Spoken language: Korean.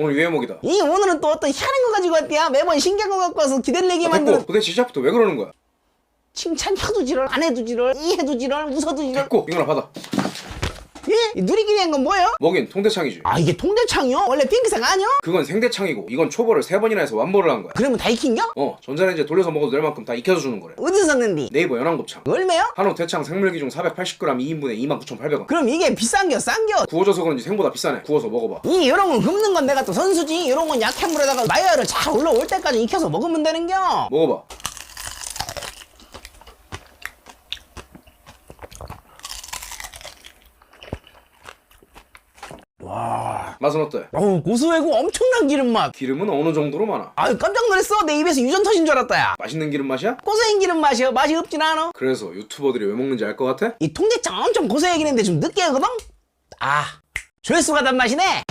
오늘 유해목이다. 이 오늘은 또 어떤 희한한 거 가지고 왔대야 매번 신기한 거 갖고 와서 기대를 내게 아, 만드는 됐고 도대체 시작부터 왜 그러는 거야? 칭찬해도 지랄 안 해도 지랄 이해도 지랄 웃어도 지랄. 됐고 이거나 받아 예? 이 누리끼리 한 건 뭐예요? 먹인 통대창이지 아 이게 통대창이요? 원래 핑크색 아니요? 그건 생대창이고 이건 초벌을 세 번이나 해서 완보를 한 거야 그러면 다 익힌겨? 어 전자레인지에 돌려서 먹어도 될 만큼 다 익혀서 주는 거래 어디서 샀는디? 네이버 연한곱창 얼마요? 한우 대창 생물기 중 480g 2인분에 29,800원 그럼 이게 비싼겨 싼겨? 구워져서 그런지 생보다 비싸네 구워서 먹어봐 이 요런 건 굽는 건 내가 또 선수지 요런 건 약한 물에다가 마요를 잘 올라올 때까지 익혀서 먹으면 되는겨 먹어봐 와 맛은 어때? 어우 고소하고 엄청난 기름 맛 기름은 어느 정도로 많아? 아유 깜짝 놀랐어 내 입에서 유전 터진 줄 알았다 야 맛있는 기름 맛이야? 고소한 기름 맛이야 맛이 없진 않아 그래서 유튜버들이 왜 먹는지 알 것 같아? 이 통대창 엄청 고소하긴 했는데 좀 느끼하거든? 아 조회수가 단맛이네